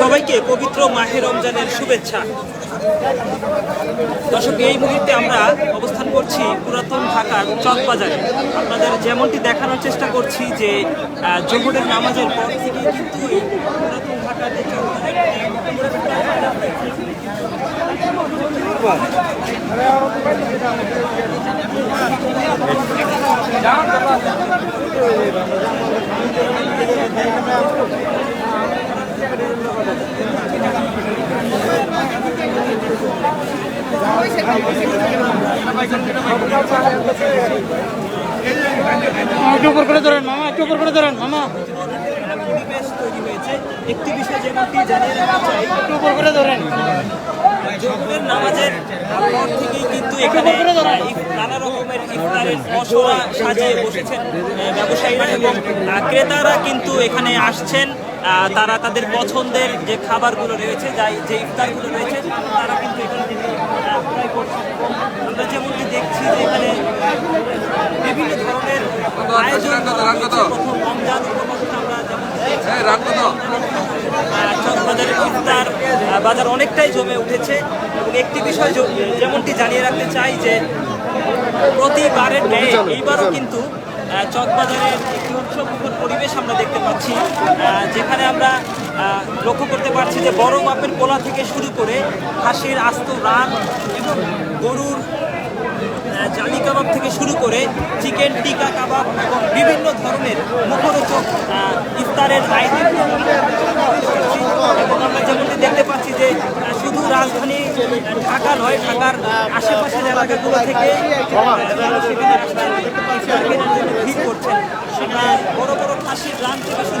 সবাইকে পবিত্র মাহে রমজানের শুভেচ্ছা। দর্শক, এই মুহূর্তে আমরা অবস্থান করছি পুরাতন ঢাকার চকবাজারে। আপনাদের যেমনটি দেখানোর চেষ্টা করছি যে জোহরের নামাজের পর থেকে কিন্তু এই পুরাতন ঢাকার একটু উপর করে ধরেন মামা একটু উপর করে ধরেন মামা। পরিবেশ তৈরি হয়েছে একটি বিষয় যেমনটি জানিয়ে রাখতে চাই একটু উপর করে ধরেন। জোহরের নামাজের পর থেকেই কিন্তু এখানে নানা রকমের ইফতারের মশলা সাজিয়ে বসেছেন ব্যবসায়ীরা এবং ক্রেতারা কিন্তু এখানে আসছেন। তারা তাদের পছন্দের যে খাবারগুলো রয়েছে যাই যে ইফতারগুলো রয়েছে তারা কিন্তু এখান আমরা যেমনটি দেখছি যে এখানে বিভিন্ন ধরনের আয়োজন প্রথম রমজান উপলক্ষে আমরা যেমন আহ, চকবাজারের ইফতার বাজার অনেকটাই জমে উঠেছে। এবং একটি বিষয় যেমনটি জানিয়ে রাখতে চাই যে প্রতিবারের ন্যায় এইবারও কিন্তু চকবাজারের উৎসবমুখর পরিবেশ আমরা দেখতে পাচ্ছি যেখানে আমরা লক্ষ্য করতে পারছি যে বড় মাপের পোলা থেকে শুরু করে হাঁসের আস্ত রান এবং গরুর জালি কাবাব থেকে শুরু করে চিকেন টিকা কাবাব এবং বিভিন্ন ধরনের মুখরোচক ইফতারের আইটেম। এবং আমরা যেমনটি দেখতে পাচ্ছি যে শুধু রাজধানী ঢাকা নয় ঢাকার আশেপাশের এলাকাগুলো থেকে ভিড় করছেন। আমরা বড় বড় খাসির রান থেকে শুরু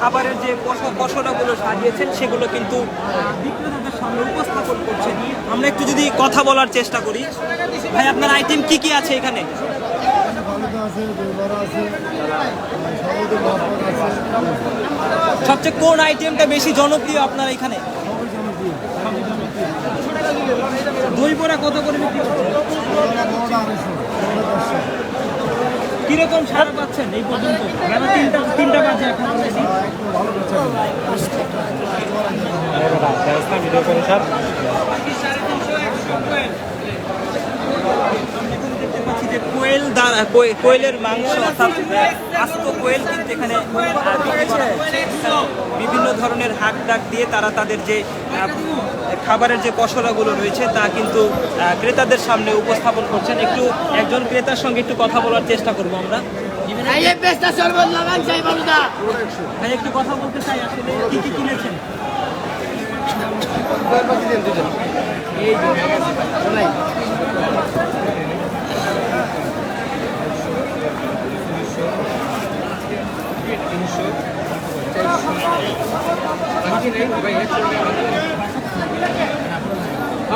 খাবারের যে পশ- পসরাগুলো সাজিয়েছেন, সেগুলো কিন্তু বিক্রেতাদের সামনে উপস্থাপন করছেন। আমরা একটু যদি কথা বলার চেষ্টা করি। ভাই, আপনার আইটেম কি কি আছে এখানে? সবচেয়ে কোন আইটেমটা বেশি জনপ্রিয় আপনার এখানে? দই বড়া কত করে বিক্রি কীরকম সারা পাচ্ছেন এই পর্যন্ত? বেলা তিনটা তিনটা বাজে এখন ভালো বেচা কেনা। দেখতে পাচ্ছি যে কোয়েল কোয়েলের মাংস অর্থাৎ আস্ত কোয়েল কিন্তু এখানে বিভিন্ন ধরনের হাক ডাক দিয়ে তারা তাদের যে খাবারের যে পসরাগুলো রয়েছে তা কিন্তু ক্রেতাদের সামনে উপস্থাপন করছেন। একটু একজন ক্রেতার সঙ্গে একটু কথা বলার চেষ্টা করব আমরা। ভাই একটু কথা বলতে চাই আসলে কি কি কিনেছেন? এই যে এই যে সাই পড়া গেলেন খাসি করে পড়ে গেল ভাই আপনার থেকে আইয়া লন দাদু ভাই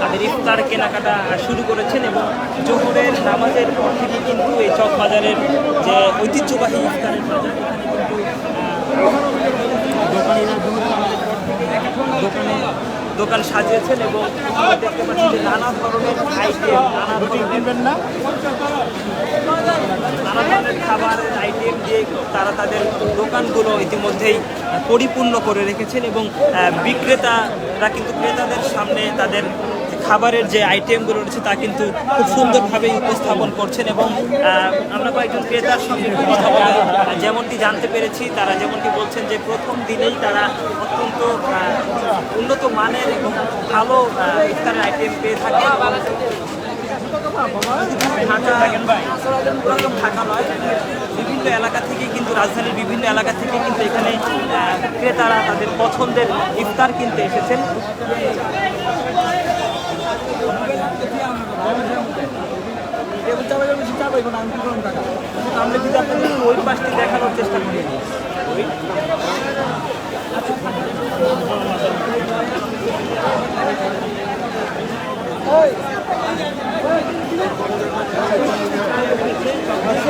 তাদের ইফতার কেনাকাটা শুরু করেছেন এবং জোহরের নামাজের পর থেকে কিন্তু এই চক বাজারের যে ঐতিহ্যবাহী ইফতারের বাজার দোকানে, দোকান সাজিয়েছেন এবং দেখতে পাচ্ছি যে নানা ধরনের আইটেম নানা ধরনের নানা ধরনের খাবারের আইটেম দিয়ে তারা তাদের দোকানগুলো ইতিমধ্যেই পরিপূর্ণ করে রেখেছেন এবং বিক্রেতারা কিন্তু ক্রেতাদের সামনে তাদের খাবারের যে আইটেমগুলো রয়েছে তা কিন্তু খুব সুন্দরভাবে উপস্থাপন করছেন এবং আমরা কয়েকজন ক্রেতার সঙ্গে কথা বলে যেমনটি জানতে পেরেছি, তারা যেমনটি বলছেন যে প্রথম দিনেই তারা অত্যন্ত উন্নত মানের এবং ভালো ইফতারের আইটেম পেয়ে থাকে। ঢাকা নয় বিভিন্ন এলাকা থেকে কিন্তু রাজধানীর বিভিন্ন এলাকা থেকে কিন্তু এখানে ক্রেতারা তাদের পছন্দের ইফতার কিনতে এসেছেন আমরা যদি আপনাদের ওই পাশটি দেখানোর চেষ্টা করি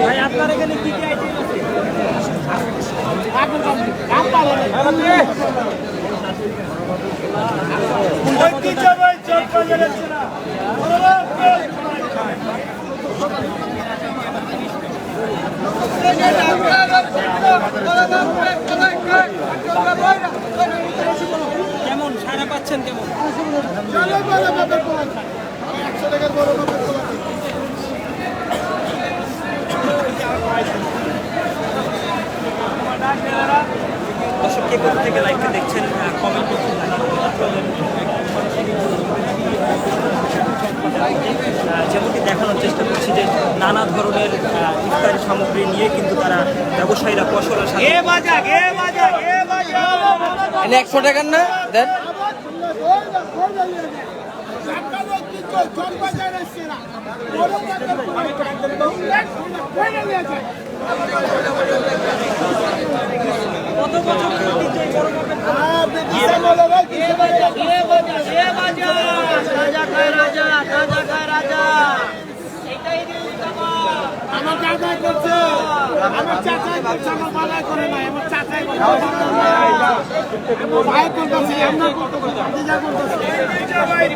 ভাই আপনার এখানে কি কি আইটেম আছে কেমন? সারা পাচ্ছেন কেমন? একশো টাকার বড় দর্শক দেখছেন কমেন্ট করতে যেমনটি দেখানোর চেষ্টা করছি যে নানা ধরনের ইফতারি সামগ্রী নিয়ে কিন্তু তারা ব্যবসায়ীরা ফসলের সাথে এনে একশো টাকার না? দেন। কত আমার চাচাই করছে আমার চাচাই করছে আমার বাবাই করে নাই আমার চাচাই করছে ভাই করতেছে আমরা করতেছি দিদা করতেছে এই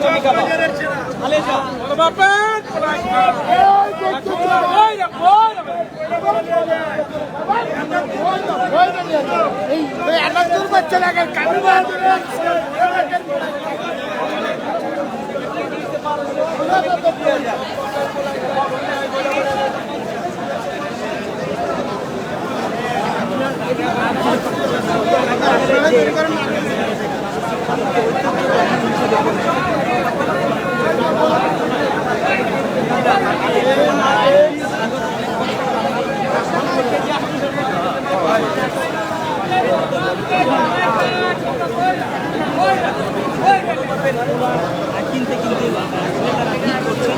এলাকার বাচ্চা লাগে কামি কিনতে কিনতে ক্রেতারা ভিড় করছে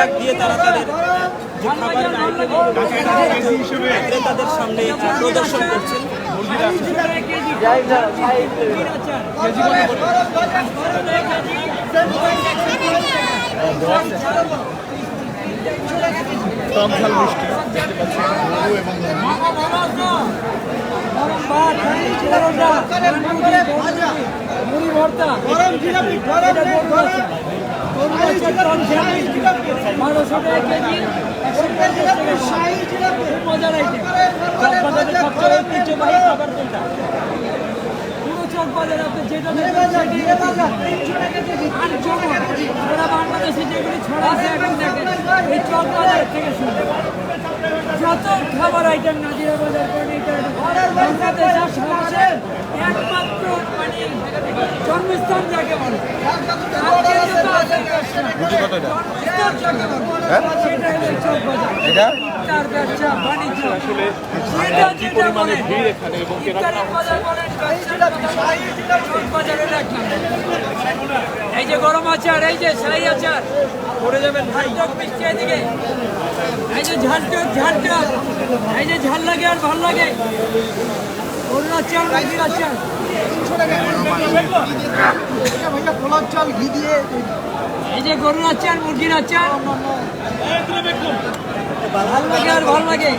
বিভিন্ন দিয়ে তারা তাদের যে খাবারের আইটেম ক্রেতাদের সামনে প্রদর্শন করছেন। মুড়ি ভর্তা। গরম জিলাপি গরম বাংলাদেশে যেগুলি ছড়াছে এখন দেখেন এই চকবাজার থেকে শুরু যত খাবার আইটেম নাজিরা বাজার করে এটা বাংলাদেশ আর সমাজের একমাত্র মানে জন্মস্থান যাকে বলে। যাকে বলে, সেটা হলো চকবাজার তার ব্যবসা বাণিজ্য সেটা যেটা বলে ইফতারের বাজার বলেন ব্যবসার বাজার বলেন, চকবাজারের এক নাম। এই যে গরম আচার এই যে শাহী আচার পড়ে যাবেন ঝালটক মিষ্টি এদিকে। এই যে ঝালটক ঝালটক এই যে ঝাল লাগে আর ভালো লাগে। চাল এই যে ভালো লাগে লাগে।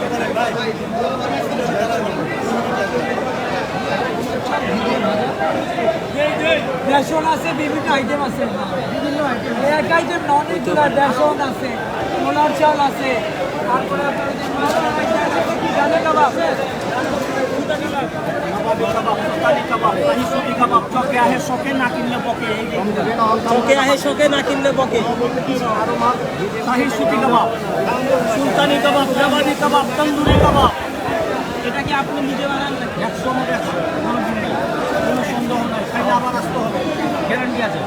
বেসন আছে বিভিন্ন আইটেম আছে। বিভিন্ন আইটেম এক আইটেম নন এগুলা বেসন আছে মোলার চাল আছে। তারপরে আপনার কাবাব সুলতানি কাবাব জাবাদি কাবাব তন্দুরি কাবাব এটা কি আপনি নিজে বানান একশো একশো। আবার আসতে হবে। গ্যারান্টি আছে।